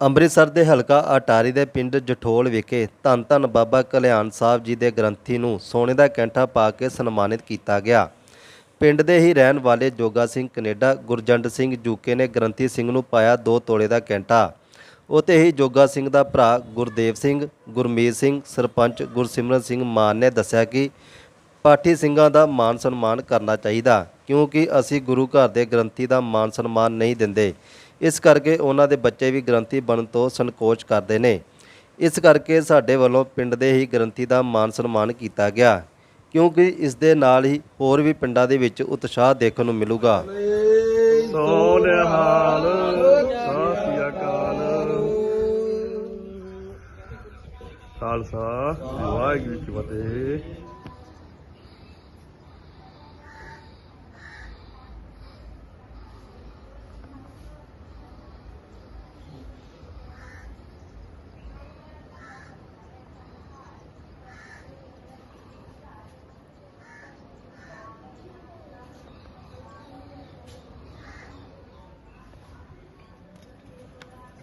ਅੰਮ੍ਰਿਤਸਰ ਦੇ ਹਲਕਾ ਅਟਾਰੀ ਦੇ ਪਿੰਡ ਜਠੋਲ ਵਿਖੇ ਧੰਨ ਧੰਨ ਬਾਬਾ ਕਲਿਆਣ ਸਾਹਿਬ ਜੀ ਦੇ ਗ੍ਰੰਥੀ ਨੂੰ ਸੋਨੇ ਦਾ ਕੈਂਠਾ ਪਾ ਕੇ ਸਨਮਾਨਿਤ ਕੀਤਾ ਗਿਆ। ਪਿੰਡ ਦੇ ਹੀ ਰਹਿਣ ਵਾਲੇ ਜੋਗਾ ਸਿੰਘ ਕੈਨੇਡਾ ਗੁਰਜੰਡ ਸਿੰਘ ਜੂਕੇ ਨੇ ਗ੍ਰੰਥੀ ਸਿੰਘ ਨੂੰ ਪਾਇਆ 2 ਤੋਲੇ ਦਾ ਕੈਂਠਾ। ਉਤੇ ਹੀ ਜੋਗਾ ਸਿੰਘ ਦਾ ਭਰਾ ਗੁਰਦੇਵ ਸਿੰਘ, ਗੁਰਮੀਤ ਸਿੰਘ, ਸਰਪੰਚ ਗੁਰਸਿਮਰਨ ਸਿੰਘ ਮਾਨ ਨੇ ਦੱਸਿਆ ਕਿ ਪਾਠੀ ਸਿੰਘਾਂ ਦਾ ਮਾਨ ਸਨਮਾਨ ਕਰਨਾ ਚਾਹੀਦਾ, ਕਿਉਂਕਿ ਅਸੀਂ ਗੁਰੂ ਘਰ ਦੇ ਗ੍ਰੰਥੀ ਦਾ ਮਾਨ ਸਨਮਾਨ ਨਹੀਂ ਦਿੰਦੇ। ਇਸ ਕਰਕੇ ਉਹਨਾਂ ਦੇ ਬੱਚੇ ਵੀ ਗ੍ਰੰਥੀ ਬਣਨ ਤੋਂ ਸੰਕੋਚ ਕਰਦੇ ਨੇ। ਇਸ ਕਰਕੇ ਸਾਡੇ ਵੱਲੋਂ ਪਿੰਡ ਦੇ ਹੀ ਗ੍ਰੰਥੀ ਦਾ ਮਾਨ ਸਨਮਾਨ ਕੀਤਾ ਗਿਆ, ਕਿਉਂਕਿ ਇਸ ਦੇ ਨਾਲ ਹੀ ਹੋਰ ਵੀ ਪਿੰਡਾਂ ਦੇ ਵਿੱਚ ਉਤਸ਼ਾਹ ਦੇਖਣ ਨੂੰ ਮਿਲੂਗਾ। ਸੋਨਿਹਾਲ ਸਤਿ ਅਕਾਲ। ਖਾਲਸਾ, ਵਾਹਿਗੁਰੂ ਜੀ ਕੀ ਫਤਿਹ।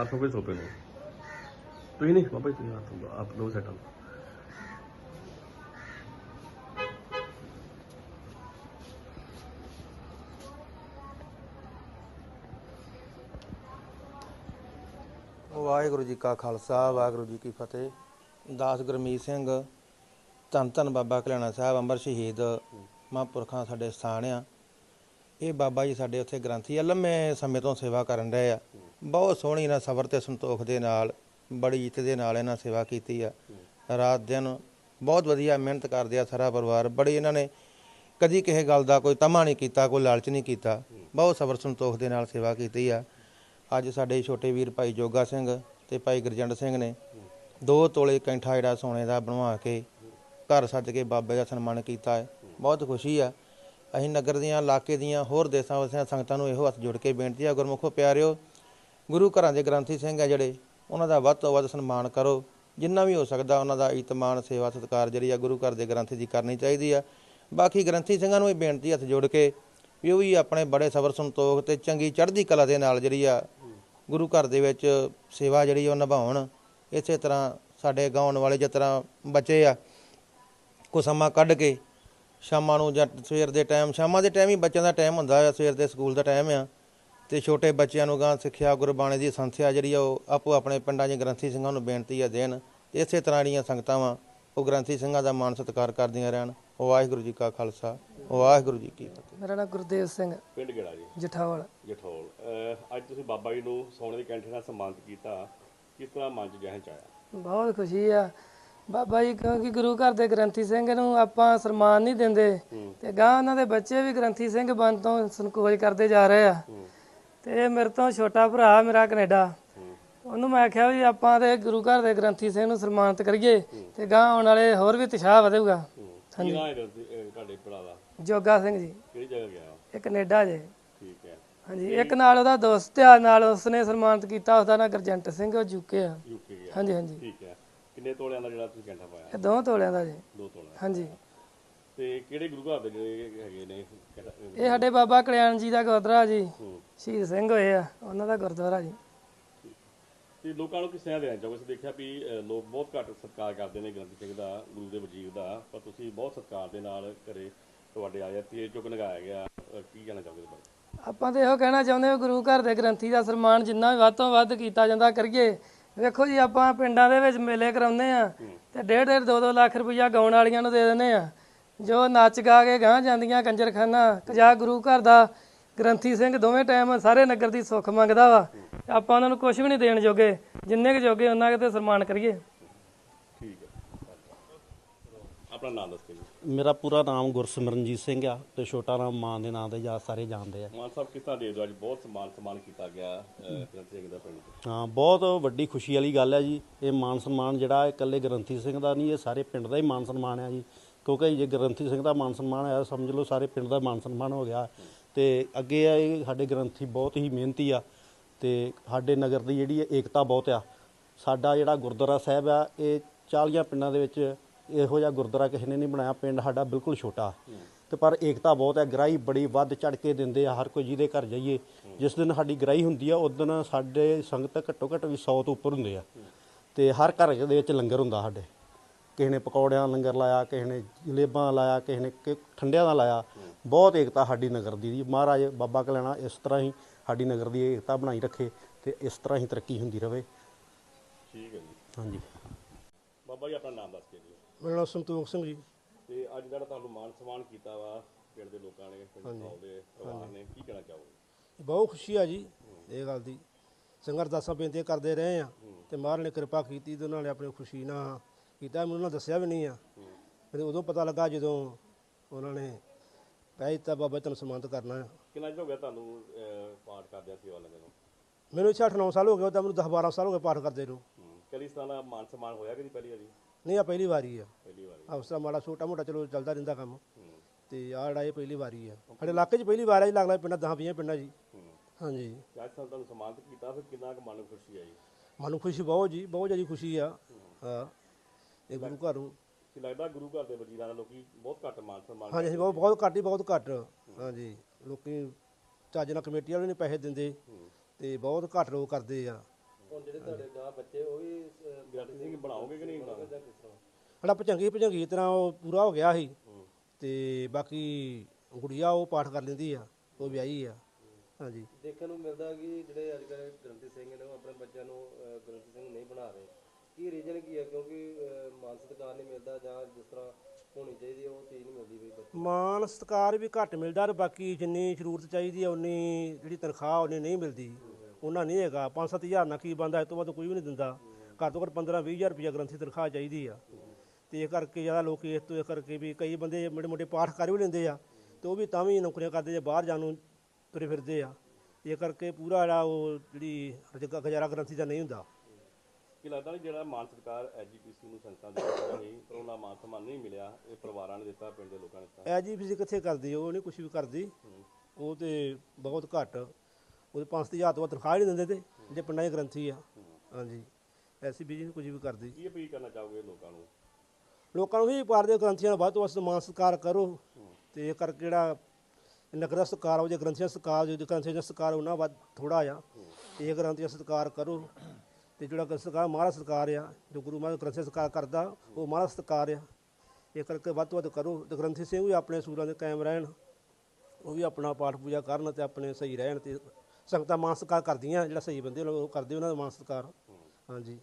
ਬਈ ਸੋਪਾ ਪਾਓ ਸੋਪੇ ਨੂੰ। ਤੁਸੀਂ ਨਹੀਂ ਬਾਬਾ ਜੀ ਤੁਸੀਂ ਹੱਥ ਲਓ, ਆਪ ਲੋ ਸੈਟਲ ਵਾਹਿਗੁਰੂ ਜੀ ਕਾ ਖਾਲਸਾ ਵਾਹਿਗੁਰੂ ਜੀ ਕੀ ਫਤਿਹ। ਦਾਸ ਗੁਰਮੀਤ ਸਿੰਘ ਧੰਨ ਧੰਨ ਬਾਬਾ ਕਲਿਆਣਾ ਸਾਹਿਬ ਅੰਮ੍ਰਿਤ ਸ਼ਹੀਦ ਮਹਾਂਪੁਰਖਾਂ ਸਾਡੇ ਸਥਾਨ ਆ। ਇਹ ਬਾਬਾ ਜੀ ਸਾਡੇ ਉੱਥੇ ਗ੍ਰੰਥੀ ਆ, ਲੰਮੇ ਸਮੇਂ ਤੋਂ ਸੇਵਾ ਕਰਨ ਰਹੇ ਆ। ਬਹੁਤ ਸੋਹਣੀ ਇਹਨਾਂ ਸਬਰ ਤੇ ਸੰਤੋਖ ਦੇ ਨਾਲ, ਬੜੀ ਇੱਜ਼ਤ ਦੇ ਨਾਲ ਇਹਨਾਂ ਸੇਵਾ ਕੀਤੀ ਆ। ਰਾਤ ਦਿਨ ਬਹੁਤ ਵਧੀਆ ਮਿਹਨਤ ਕਰਦੇ ਆ ਸਾਰਾ ਪਰਿਵਾਰ। ਬੜੀ ਇਹਨਾਂ ਨੇ ਕਦੀ ਕਿਸੇ ਗੱਲ ਦਾ ਕੋਈ ਤਮਾ ਨਹੀਂ ਕੀਤਾ, ਕੋਈ ਲਾਲਚ ਨਹੀਂ ਕੀਤਾ। ਬਹੁਤ ਸਬਰ ਸੰਤੋਖ ਦੇ ਨਾਲ ਸੇਵਾ ਕੀਤੀ ਆ। ਅੱਜ ਸਾਡੇ ਛੋਟੇ ਵੀਰ ਭਾਈ ਜੋਗਾ ਸਿੰਘ ਤੇ ਭਾਈ ਗੁਰਜੰਟ ਸਿੰਘ ਨੇ ਦੋ ਤੋਲੇ ਕੈਂਠਾ ਜਿਹੜਾ ਸੋਨੇ ਦਾ ਬਣਵਾ ਕੇ ਘਰ ਸੱਜ ਕੇ ਬਾਬੇ ਦਾ ਸਨਮਾਨ ਕੀਤਾ ਹੈ। ਬਹੁਤ ਖੁਸ਼ੀ ਆ। ਅਸੀਂ ਨਗਰ ਦੀਆਂ, ਇਲਾਕੇ ਦੀਆਂ, ਹੋਰ ਦੇਸਾਂ ਵਸਿਆਂ ਸੰਗਤਾਂ ਨੂੰ ਇਹੋ ਹੱਥ ਜੋੜ ਕੇ ਬੇਨਤੀ ਆ, ਗੁਰਮੁਖੋ ਪਿਆਰਿਓ, ਗੁਰੂ ਘਰਾਂ ਦੇ ਗ੍ਰੰਥੀ ਸਿੰਘ ਆ ਜਿਹੜੇ, ਉਹਨਾਂ ਦਾ ਵੱਧ ਤੋਂ ਵੱਧ ਸਨਮਾਨ ਕਰੋ। ਜਿੰਨਾ ਵੀ ਹੋ ਸਕਦਾ, ਉਹਨਾਂ ਦਾ ਇਤਮਾਨ, ਸੇਵਾ, ਸਤਿਕਾਰ ਜਿਹੜੀ ਆ ਗੁਰੂ ਘਰ ਦੇ ਗ੍ਰੰਥੀ ਦੀ ਕਰਨੀ ਚਾਹੀਦੀ ਆ। ਬਾਕੀ ਗ੍ਰੰਥੀ ਸਿੰਘਾਂ ਨੂੰ ਇਹ ਬੇਨਤੀ ਹੱਥ ਜੋੜ ਕੇ ਵੀ ਉਹ ਵੀ ਆਪਣੇ ਬੜੇ ਸਬਰ ਸੰਤੋਖ ਤੇ ਚੰਗੀ ਚੜ੍ਹਦੀ ਕਲਾ ਦੇ ਨਾਲ ਜਿਹੜੀ ਆ ਗੁਰੂ ਘਰ ਦੇ ਵਿੱਚ ਸੇਵਾ ਜਿਹੜੀ ਉਹ ਨਿਭਾਉਣ। ਇਸੇ ਤਰ੍ਹਾਂ ਸਾਡੇ ਗਾਉਣ ਵਾਲੇ ਜਿਸ ਤਰ੍ਹਾਂ ਬੱਚੇ ਆ ਕੋ ਸਮਾਂ ਕੱਢ ਕੇ ਸ਼ਾਮਾਂ ਨੂੰ ਜਾਂ ਸਵੇਰ ਦੇ ਟਾਈਮ ਸ਼ਾਮਾਂ ਦੇ ਟਾਈਮ ਹੀ ਬੱਚਿਆਂ ਦਾ ਟਾਈਮ ਹੁੰਦਾ ਆ ਸਵੇਰ ਦੇ ਸਕੂਲ ਦਾ ਟਾਈਮ ਆ। ਤੇ ਛੋਟੇ ਬੱਚਿਆਂ ਨੂੰ ਗਾਂ ਸਿੱਖਿਆ ਗੁਰਬਾਣੀ ਦੀ ਸੰਥਿਆ ਜਿਹੜੀ ਆ ਉਹ ਆਪੋ ਆਪਣੇ ਪਿੰਡਾਂ 'ਚ ਗ੍ਰੰਥੀ ਸਿੰਘਾਂ ਨੂੰ ਬੇਨਤੀ ਆ ਦੇਣ। ਤੇ ਇਸੇ ਤਰ੍ਹਾਂ ਦੀਆਂ ਸੰਗਤਾਂ ਵਾ ਉਹ ਗ੍ਰੰਥੀ ਸਿੰਘਾਂ ਦਾ ਮਾਣ ਸਤਿਕਾਰ ਕਰਦੀਆਂ ਰਹਿਣ। ਵਾਹਿਗੁਰੂ ਜੀ ਕਾ ਖਾਲਸਾ ਵਾਹਿਗੁਰੂ ਜੀ ਕੀ ਫਤਿਹ। ਮੇਰਾ ਨਾਮ ਗੁਰਦੇਵ ਸਿੰਘ। ਪਿੰਡ ਕਿਹੜਾ ਜੀ? ਜਠਾਵਲ ਜਠੌਲ। ਅਹ ਅੱਜ ਤੁਸੀਂ ਬਾਬਾ ਜੀ ਨੂੰ ਸੋਨੇ ਦੇ ਕੈਂਠੇ ਨਾਲ ਸਨਮਾਨਿਤ ਕੀਤਾ। ਕਿਸ ਤਰ੍ਹਾਂ ਮਨ ਚ ਜਹਨ ਚ ਆਇਆ? ਬਹੁਤ ਖੁਸ਼ੀ ਆ। ਬਾਬਾ ਜੀ ਕਿਉਂਕਿ ਗੁਰੂ ਘਰ ਦੇ ਗ੍ਰੰਥੀ ਸਿੰਘ ਨੂੰ ਆਪਾਂ ਸਨਮਾਨ ਨਹੀਂ ਦਿੰਦੇ। ਤੇ ਗਾਂ ਉਹਨਾਂ ਦੇ ਬੱਚੇ ਵੀ ਗ੍ਰੰਥੀ ਸਿੰਘ ਬਣ ਤੋਂ ਸੰਕੋਚ ਕਰਦੇ ਜਾ ਰਹੇ ਆ। ਤੇ ਮੇਰੇ ਤੋਂ ਛੋਟਾ ਭਰਾ ਮੇਰਾ ਕੈਨੇਡਾ। ਉਹਨੂੰ ਮੈਂ ਆਖਿਆ ਵੀ ਆਪਾਂ ਤੇ ਗੁਰੂ ਘਰ ਦੇ ਗ੍ਰੰਥੀ ਸਿੰਘ ਨੂੰ ਸਨਮਾਨਿਤ ਕਰੀਏ ਤੇ ਗਾਂ ਆਉਣ ਵਾਲੇ ਹੋਰ ਵੀ ਉਤਸ਼ਾਹ ਵਧੇਗਾ ਤੁਹਾਡੇ ਭਰਾ ਦਾ? ਜੋਗਾ ਸਿੰਘ ਜੀ। ਕਿਹੜੀ ਜਗ੍ਹਾ ਗਿਆ ਇਹ ਕੈਨੇਡਾ ਜੇ। ਠੀਕ ਹੈ। ਹਾਂਜੀ ਇੱਕ ਨਾਲ ਉਹਦਾ ਦੋਸਤ ਆ ਨਾਲ ਉਸਨੇ ਸਨਮਾਨਿਤ ਕੀਤਾ ਉਹਦਾ ਨਾਂ ਗੁਰਜੰਟ ਸਿੰਘ ਉਹ ਜੁਕੇ ਆ। ਯੂਕੇ ਗਿਆ। ਹਾਂਜੀ ਹਾਂਜੀ। ਠੀਕ ਹੈ। ਕਿੰਨੇ ਤੋਲਿਆਂ ਦਾ ਜਿਹੜਾ ਤੁਸੀਂ ਕੈਂਠਾ ਪਾਇਆ? ਇਹ ਦੋ ਤੋਲਿਆਂ ਦਾ ਜੀ। ਦੋ ਤੋਲਿਆਂ ਹਾਂਜੀ। ਤੇ ਕਿਹੜੇ ਗੁਰੂ ਘਰ ਦੇ ਜਿਹੜੇ ਹੈਗੇ ਨੇ ਕੈਂਠਾ- ਇਹ ਸਾਡੇ ਬਾਬਾ ਕਲਿਆਣ ਜੀ ਦਾ ਗੁਰਦੁਆਰਾ ਜੀ। ਹੂੰ। ਸ਼ਹੀਦ ਸਿੰਘ ਹੋਏ ਆ ਉਹਨਾਂ ਦਾ ਗੁਰਦੁਆਰਾ ਜੀ। ਤੇ ਲੋਕਾਂ ਨੂੰ ਕਿਸ ਤਰ੍ਹਾਂ ਦੇਣਾ ਚਾਹੋਗੇ ਅਸੀਂ ਦੇਖਿਆ ਵੀ ਅਹ, ਲੋਕ ਬਹੁਤ ਘੱਟ ਸਤਿਕਾਰ ਕਰਦੇ ਨੇ ਗ੍ਰੰਥੀ ਸਿੰਘ ਦਾ ਗੁਰੂ ਦੇ ਵਜੀਰ ਦਾ ਪਰ ਤੁਸੀਂ ਬਹੁਤ ਸਤਿਕਾਰ ਦੇ ਨਾਲ ਘਰੇ ਤੁਹਾਡੇ ਆਇਆ ਤੇ ਚੁੱਕ ਨਗਾਇਆ ਗਿਆ। ਅਹ, ਕੀ ਕਹਿਣਾ ਚਾਹੋਗੇ ਇਸ ਬਾਰੇ? ਆਪਾਂ ਤੇ ਇਹੋ ਕਹਿਣਾ ਚਾਹੁੰਦੇ ਹਾਂ ਗੁਰੂ ਘਰ ਦੇ ਗ੍ਰੰਥੀ ਦਾ ਸਨਮਾਨ ਜਿੰਨਾ ਵੀ ਵੱਧ ਤੋਂ ਵੱਧ ਕੀਤਾ ਜਾਂਦਾ ਕਰੀਏ। ਵੇਖੋ ਜੀ, ਆਪਾਂ ਪਿੰਡਾਂ ਦੇ ਵਿੱਚ ਮੇਲੇ ਕਰਾਉਂਦੇ ਆ ਤੇ ਡੇਢ ਡੇਢ 2-2 ਲੱਖ ਰੁਪਈਆ ਗਾਉਣ ਵਾਲੀਆਂ ਨੂੰ ਦੇ ਦਿੰਦੇ ਆ ਜੋ ਨੱਚ ਗਾ ਕੇ ਗਾਂ ਜਾਂਦੀਆਂ, ਕੰਜਰਖਾਨਾ ਕਜਾ ਗੁਰੂ ਘਰ ਦਾ, ਗ੍ਰੰਥੀ ਸਿੰਘ ਦੋਵੇਂ ਟਾਈਮ ਸਾਰੇ ਨਗਰ ਦੀ ਸੁੱਖ ਮੰਗਦਾ ਵਾ। ਆਪਾਂ ਉਹਨਾਂ ਨੂੰ ਕੁਝ ਵੀ ਨਹੀਂ ਦੇਣ ਜੋਗੇ, ਜਿੰਨੇ ਕੁ ਜੋਗੇ ਉਹਨਾਂ ਕੁ ਤੇ ਸਨਮਾਨ ਕਰੀਏ। ਆਪਣਾ ਨਾਮ ਦੱਸ ਜੀ। ਮੇਰਾ ਪੂਰਾ ਨਾਮ ਗੁਰਸਿਮਰਨਜੀਤ ਸਿੰਘ ਆ ਤੇ ਛੋਟਾ ਨਾਮ ਮਾਂ ਦੇ ਨਾਂ ਦੇ ਜਾਂ ਸਾਰੇ ਜਾਣਦੇ ਆ। ਮਾਨ ਸਾਹਿਬ ਕਿਸ ਤਰ੍ਹਾਂ ਦੇ ਅੱਜ ਬਹੁਤ ਸਨਮਾਨ ਸਨਮਾਨ ਕੀਤਾ ਗਿਆ ਗ੍ਰੰਥੀ ਸਿੰਘ ਦਾ ਪਿੰਡ ਹਾਂ ਬਹੁਤ ਵੱਡੀ ਖੁਸ਼ੀ ਵਾਲੀ ਗੱਲ ਹੈ ਜੀ। ਇਹ ਮਾਨ ਸਨਮਾਨ ਜਿਹੜਾ ਇਕੱਲੇ ਗ੍ਰੰਥੀ ਸਿੰਘ ਦਾ ਨਹੀਂ ਇਹ ਸਾਰੇ ਪਿੰਡ ਦਾ ਹੀ ਮਾਨ ਸਨਮਾਨ ਹੈ ਜੀ। ਕਿਉਂਕਿ ਜੇ ਗ੍ਰੰਥੀ ਸਿੰਘ ਦਾ ਮਾਨ ਸਨਮਾਨ ਹੈ ਸਮਝ ਲਓ ਸਾਰੇ ਪਿੰਡ ਦਾ ਮਾਨ ਸਨਮਾਨ ਹੋ ਗਿਆ। ਤੇ ਅੱਗੇ ਆ ਇਹ ਸਾਡੇ ਗ੍ਰੰਥੀ ਬਹੁਤ ਹੀ ਮਿਹਨਤੀ ਆ ਤੇ ਸਾਡੇ ਨਗਰ ਦੀ ਜਿਹੜੀ ਏਕਤਾ ਬਹੁਤ ਆ। ਸਾਡਾ ਜਿਹੜਾ ਗੁਰਦੁਆਰਾ ਸਾਹਿਬ ਆ ਇਹ 40 ਪਿੰਡਾਂ ਦੇ ਵਿੱਚ ਇਹੋ ਜਿਹਾ ਗੁਰਦੁਆਰਾ ਕਿਸੇ ਨੇ ਨਹੀਂ ਬਣਾਇਆ ਪਿੰਡ ਸਾਡਾ ਬਿਲਕੁਲ ਛੋਟਾ। ਤੇ ਪਰ ਏਕਤਾ ਬਹੁਤ ਹੈ ਗ੍ਰਾਈ ਬੜੀ ਵੱਧ ਚੜ ਕੇ ਦਿੰਦੇ ਆ ਹਰ ਕੋਈ ਜਿਹਦੇ ਘਰ ਜਾਈਏ। ਜਿਸ ਦਿਨ ਸਾਡੀ ਗ੍ਰਾਈ ਹੁੰਦੀ ਆ ਉਸ ਦਿਨ ਸਾਡੇ ਸੰਗਤ ਘੱਟੋ ਘੱਟ ਵੀ 100 ਤੋਂ ਉੱਪਰ ਹੁੰਦੇ ਆ। ਤੇ ਹਰ ਘਰ ਦੇ ਵਿੱਚ ਲੰਗਰ ਹੁੰਦਾ ਸਾਡੇ। ਕਿਸੇ ਨੇ ਪਕੌੜਿਆਂ ਦਾ ਲੰਗਰ ਲਾਇਆ ਕਿਸੇ ਨੇ ਜਲੇਬਾਂ ਲਾਇਆ ਕਿਸੇ ਨੇ ਠੰਡਿਆਂ ਦਾ ਲਾਇਆ। ਬਹੁਤ ਏਕਤਾ ਸਾਡੀ ਨਗਰ ਦੀ ਜੀ। ਮਹਾਰਾਜ ਬਾਬਾ ਕਲਿਆਣਾ ਇਸ ਤਰ੍ਹਾਂ ਹੀ ਸਾਡੀ ਨਗਰ ਦੀ ਏਕਤਾ ਬਣਾਈ ਰੱਖੇ ਤੇ ਇਸ ਤਰ੍ਹਾਂ ਹੀ ਤਰੱਕੀ ਹੁੰਦੀ ਰਹੇ ਠੀਕ ਹੈ ਜੀ। ਹਾਂਜੀ। ਬਾਬਾ ਜੀ ਆਪਣਾ ਨਾਮ ਦੱਸ ਕੇ ਜੀ ਮੇਰਾ ਨਾਮ ਸੰਤੋਖ ਸਿੰਘ ਜੀ। ਤੇ ਅੱਜ ਜਿਹੜਾ ਤੁਹਾਨੂੰ ਮਾਨ ਸਨਮਾਨ ਕੀਤਾ ਵਾ ਪਿੰਡ ਦੇ ਲੋਕਾਂ ਨੇ ਪਿੰਡ ਦੇ ਦੇ ਪਰਿਵਾਰ ਨੇ ਕੀ ਕਹਿਣਾ ਚਾਹੋਗੇ? ਬਹੁਤ ਖੁਸ਼ੀ ਆ ਜੀ ਇਹ ਗੱਲ ਦੀ। ਸੰਗਤ ਦਾਸਾਂ ਬੇਨਤੀਆਂ ਕਰਦੇ ਰਹੇ ਆ ਤੇ ਮਹਾਰਾਜ ਨੇ ਕਿਰਪਾ ਕੀਤੀ ਤੇ ਉਹਨਾਂ ਨੇ ਆਪਣੀ ਖੁਸ਼ੀ ਨਾਲ ਕੀਤਾ। ਮੈਨੂੰ ਉਹਨਾਂ ਦੱਸਿਆ ਵੀ ਨਹੀਂ ਆ। ਮੈਨੂੰ ਉਦੋਂ ਪਤਾ ਲੱਗਾ ਜਦੋਂ ਉਹਨਾਂ ਨੇ ਕਹਿ ਦਿੱਤਾ ਬਾਬਾ ਤੈਨੂੰ ਸਨਮਾਨਿਤ ਕਰਨਾ ਆ। ਕਿੰਨਾ ਚਿਰ ਹੋ ਗਿਆ ਤੁਹਾਨੂੰ ਅਹ, ਪਾਠ ਕਰਦਿਆਂ ਸੇਵਾ ਲੱਗਣ ਨੂੰ? ਮੈਨੂੰ ਇੱਥੇ 8-9 ਸਾਲ ਹੋ ਗਏ ਤਾਂ ਮੈਨੂੰ 10-12 ਸਾਲ ਹੋ ਗਏ ਪਾਠ ਕਰਦੇ ਨੂੰ। ਕਦੀ ਇਸ ਤਰ੍ਹਾਂ ਦਾ ਮਾਨ ਸਨਮਾਨ ਹੋਇਆ ਕਿ ਨਹੀਂ ਪਹਿਲੀ ਵਾਰੀ? ਨਹੀਂ ਆ ਪਹਿਲੀ ਵਾਰੀ ਆ। ਪਹਿਲੀ ਵਾਰੀ। ਆ ਉਸ ਤਰ੍ਹਾਂ ਮਾੜਾ ਛੋਟਾ ਮੋਟਾ ਚਲੋ ਚੱਲਦਾ ਰਹਿੰਦਾ ਕੰਮ। ਤੇ ਆਹ ਜਿਹੜਾ ਇਹ ਪਹਿਲੀ ਵਾਰੀ ਆ। ਸਾਡੇ ਇਲਾਕੇ 'ਚ ਪਹਿਲੀ ਵਾਰ ਆ ਜੀ ਲੱਗਦਾ ਪਿੰਡਾਂ 10-20 ਪਿੰਡਾਂ ਜੀ। ਹਾਂਜੀ। ਅੱਜ ਤੁਹਾਨੂੰ ਸਨਮਾਨਿਤ ਕੀਤਾ ਫਿਰ ਕਿੰਨਾ ਕੁ ਮਨ ਖੁਸ਼ੀ ਆਈ? ਮਨ ਨੂੰ ਖੁਸ਼ੀ ਬਹੁਤ ਜੀ ਬਹੁਤ ਜ਼ਿਆਦਾ ਖੁਸ਼ੀ ਆ। ਹਾਂ। ਇਹ ਗੁਰੂ ਘਰ ਕਿ ਲੱਗਦਾ ਗੁਰੂ ਘਰ ਦੇ ਵਜ਼ੀਰਾਂ ਦਾ ਲੋਕੀ ਬਹੁਤ ਘੱਟ ਮਾਨ ਸਨਮਾਨ ਹਾਂਜੀ ਬਹੁਤ ਬਹੁਤ ਘੱਟ ਹੀ ਬਹੁਤ ਘੱਟ। ਹਾਂਜੀ। ਲੋਕੀ ਚੱਜ ਨਾਲ ਕਮੇਟੀ ਵਾਲੇ ਨੇ ਪੈਸੇ ਦਿੰਦੇ ਤੇ ਬਹੁਤ ਘੱਟ ਲੋਕ ਕਰਦੇ ਆ। ਗ੍ਰੰਥੀ ਸਿੰਘ ਬਣਾਓਗੇ ਕਿ ਨਹੀਂ ਬਣਾਓਗੇ? ਸਾਡਾ ਭਜੰਗੀ ਭਜੰਗੀ ਤਰ੍ਹਾਂ ਉਹ ਪੂਰਾ ਹੋ ਗਿਆ ਸੀ। ਤੇ ਬਾਕੀ ਗੁੜੀਆ ਉਹ ਪਾਠ ਕਰ ਲੈਂਦੀ ਆ ਉਹ ਵਿਆਹੀ ਆ। ਹਾਂਜੀ। ਦੇਖਣ ਨੂੰ ਮਿਲਦਾ ਕਿ ਜਿਹੜੇ ਅੱਜ ਕੱਲ੍ਹ ਗ੍ਰੰਥੀ ਸਿੰਘ ਨੇ ਉਹ ਆਪਣੇ ਬੱਚਿਆਂ ਨੂੰ ਗ੍ਰੰਥੀ ਸਿੰਘ ਨਹੀਂ ਬਣਾ ਰਹੇ। ਕੀ ਰੀਜਨ ਕੀ ਹੈ ਕਿਉਂਕਿ ਮਾਨ ਸਤਿਕਾਰ ਨਹੀਂ ਮਿਲਦਾ ਜਾਂ ਜਿਸ ਤਰ੍ਹਾਂ ਹੋਣੀ ਚਾਹੀਦੀ ਹੈ ਉਹ ਚੀਜ਼ ਨਹੀਂ ਮਿਲਦੀ ਬਈ ਬੱਚੇ ਮਾਨ ਸਤਕਾਰ ਵੀ ਘੱਟ ਮਿਲਦਾ ਤੇ ਬਾਕੀ ਜਿੰਨੀ ਜ਼ਰੂਰਤ ਚਾਹੀਦੀ ਆ ਉਨੀ ਜਿਹੜੀ ਤਨਖਾਹ ਉਨੀ ਨਹੀਂ ਮਿਲਦੀ। ਉਹਨਾਂ ਨਹੀਂ ਹੈਗਾ। 5-7000 ਨਾਲ ਕੀ ਬੰਦਾ ਇਸ ਤੋਂ ਵੱਧ ਕੋਈ ਵੀ ਨਹੀਂ ਦਿੰਦਾ। ਘੱਟ ਤੋਂ ਘੱਟ 15-20000 ਰੁਪਇਆ ਗ੍ਰੰਥੀ ਤਨਖਾਹ ਚਾਹੀਦੀ ਆ। ਤੇ ਇਹ ਕਰਕੇ ਜ਼ਿਆਦਾ ਲੋਕ ਇਸ ਤੋਂ ਇਹ ਕਰਕੇ ਵੀ ਕਈ ਬੰਦੇ ਮੋਟੇ ਮੋਟੇ ਪਾਠ ਕਰ ਵੀ ਲੈਂਦੇ ਆ ਤੇ ਉਹ ਵੀ ਤਾਂ ਵੀ ਨੌਕਰੀਆਂ ਕਰਦੇ ਜੇ ਬਾਹਰ ਜਾਣ ਨੂੰ ਤੁਰੇ ਫਿਰਦੇ ਆ। ਇਹ ਕਰਕੇ ਪੂਰਾ ਜਿਹੜਾ ਉਹ ਜਿਹੜੀ ਰੁਜ਼ਗਾ- ਗੁਜ਼ਾਰਾ ਗ੍ਰੰਥੀ ਦਾ ਨਹੀਂ ਹੁੰਦਾ। ਕਿ ਲੱਗਦਾ ਨਹੀਂ ਜਿਹੜਾ ਮਾਨ ਸਤਿਕਾਰ ਐਜੀਪੀਸੀ ਨੂੰ ਸੰਗਤਾਂ ਦੇ ਦਿੱਤਾ ਸੀ ਪਰ ਉਹਨਾਂ ਮਾਨ ਸਨਮਾਨ ਨਹੀਂ ਮਿਲਿਆ ਇਹ ਪਰਿਵਾਰਾਂ ਨੇ ਦਿੱਤਾ ਪਿੰਡ ਦੇ ਲੋਕਾਂ ਨੇ ਦਿੱਤਾ? ਐ ਜੀ ਫਿਜ਼ੀ ਕਿੱਥੇ ਕਰਦੀ ਉਹ ਨਹੀਂ ਕੁਝ ਵੀ ਕਰਦੀ। ਉਹ ਤੇ ਬਹੁਤ ਘੱਟ। ਉਹਦੇ 5000 ਤੋਂ ਵੱਧ ਤਨਖਾਹ ਨਹੀਂ ਦਿੰਦੇ ਤੇ ਜੇ ਪਿੰਡਾਂ 'ਚ ਗ੍ਰੰਥੀ ਆ। ਹਾਂਜੀ। ਐਸੀ ਬਿਜ਼ੀ ਨਹੀਂ ਕੁਝ ਵੀ ਕਰਦੀ। ਕੀ ਅਪੀਲ ਕਰਨਾ ਚਾਹੋਗੇ ਲੋਕਾਂ ਨੂੰ? ਲੋਕਾਂ ਨੂੰ ਵੀ ਪਾਰਦੇ ਗ੍ਰੰਥੀਆਂ ਦਾ ਵੱਧ ਤੋਂ ਵੱਧ ਸਨਮਾਨ ਸਤਿਕਾਰ ਕਰੋ। ਤੇ ਇਹ ਕਰਕੇ ਜਿਹੜਾ ਨਗਰ ਦਾ ਸਤਿਕਾਰ ਹੋ ਜੇ ਗ੍ਰੰਥੀਆਂ ਦਾ ਸਤਿਕਾਰ ਜੇ ਗ੍ਰੰਥੀਆਂ ਦਾ ਸਤਿਕਾਰ ਉਹਨਾਂ ਵੱਧ ਥੋੜਾ ਆ ਇਹ ਗ੍ਰੰਥੀਆਂ ਦਾ ਸਤਿਕਾਰ ਕਰੋ। ਤੇ ਜਿਹੜਾ ਗ੍ਰੰਥ ਸਤਿਕਾਰ ਮਹਾਰਾਜ ਸਤਿਕਾਰ ਆ ਜੋ ਗੁਰੂ ਮਹਾਰਾਜ ਗ੍ਰੰਥੀ ਦਾ ਸਤਿਕਾਰ ਕਰਦਾ ਉਹ ਮਹਾਰਾਜ ਸਤਿਕਾਰ ਆ। ਇਹ ਕਰਕੇ ਵੱਧ ਤੋਂ ਵੱਧ ਕਰੋ। ਤੇ ਗ੍ਰੰਥੀ ਸਿੰਘ ਵੀ ਆਪਣੇ ਸੂਰਾਂ ਦੇ ਕਾਇਮ ਰਹਿਣ। ਉਹ ਵੀ ਆਪਣਾ ਪਾਠ ਪੂਜਾ ਕਰਨ ਤੇ ਆਪਣੇ ਸਹੀ ਰਹਿਣ ਤੇ ਸੰਗਤਾਂ ਮਾਨ ਸਤਿਕਾਰ ਕਰਦੀਆਂ ਜਿਹੜਾ ਸਹੀ ਬੰਦੇ ਉਹ ਕਰਦੇ ਉਹਨਾਂ ਦਾ ਮਾਨ ਸਤਿਕਾਰ। ਹਾਂਜੀ।